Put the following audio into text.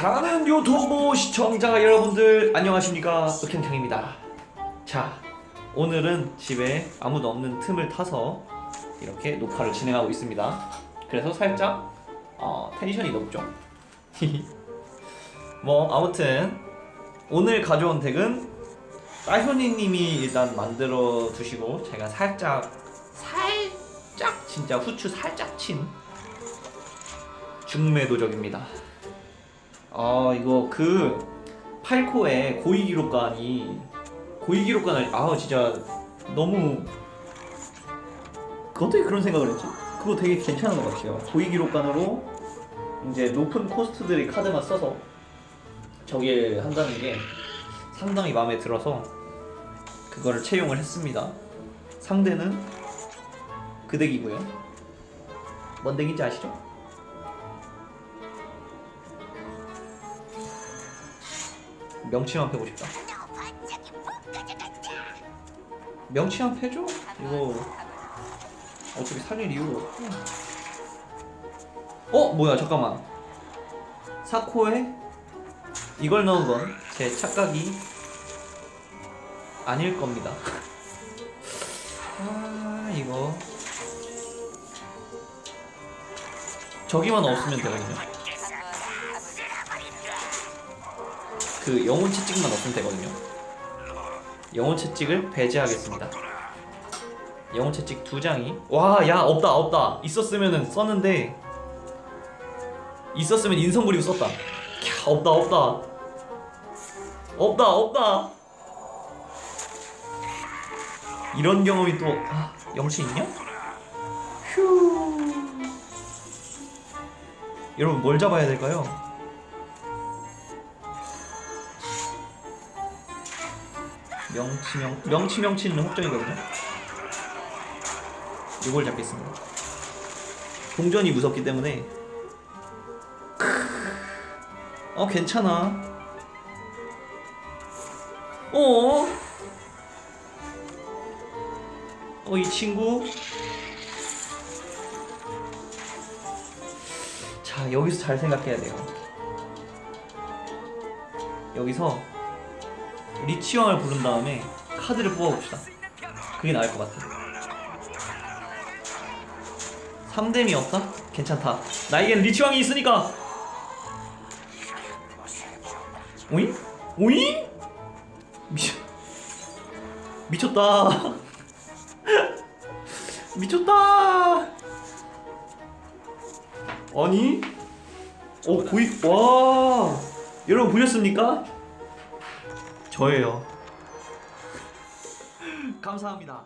사랑하는 유튜브 시청자 여러분들 안녕하십니까? 흑행창입니다. 자 오늘은 집에 아무도 없는 틈을 타서 이렇게 녹화를 진행하고 있습니다. 그래서 살짝 어, 텐션이 높죠? 뭐 아무튼 오늘 가져온 덱은 따효니님이 일단 만들어 두시고 제가 살짝 살짝 진짜 후추 살짝 친 중매도적입니다 아 이거 그 8코의 고위 기록관이 고위 기록관을 아 진짜 너무 그 어떻게 그런 생각을 했지? 그거 되게 괜찮은 것 같아요. 고위 기록관으로 이제 높은 코스트들의 카드만 써서 저기를 한다는 게 상당히 마음에 들어서 그거를 채용을 했습니다. 상대는 그 덱이고요. 뭔 덱인지 아시죠? 명치만 패고 싶다. 명치만 패줘? 이거 어차피 살릴 이유가 없고. 어 뭐야 잠깐만. 사코에 이걸 넣은 건 제 착각이 아닐 겁니다. 아 이거 저기만 없으면 되거든요. 그 영혼 채찍만 없으면 되거든요. 영혼 채찍을 배제하겠습니다. 영혼 채찍 두 장이 와 야 없다 없다 있었으면은 썼는데 있었으면 인성 부리고 썼다. 캬 없다 없다 없다 없다 이런 경험이 또 아, 영치 있냐? 휴 여러분 뭘 잡아야 될까요? 명치 명 명치 명치는 확정이거든요. 이걸 잡겠습니다. 동전이 무섭기 때문에 어 괜찮아. 어? 어 이 친구 자 여기서 잘 생각해야 돼요. 여기서 리치왕을 부른 다음에 카드를 뽑아봅시다. 그게 나을 것 같아. 3뎀이 없다? 괜찮다. 나에겐 리치왕이 있으니까! 오잉? 오잉? 미쳐. 미쳤다. 미쳤다. 아니? 어, 고이, 와. 여러분 보셨습니까? 저예요. 감사합니다.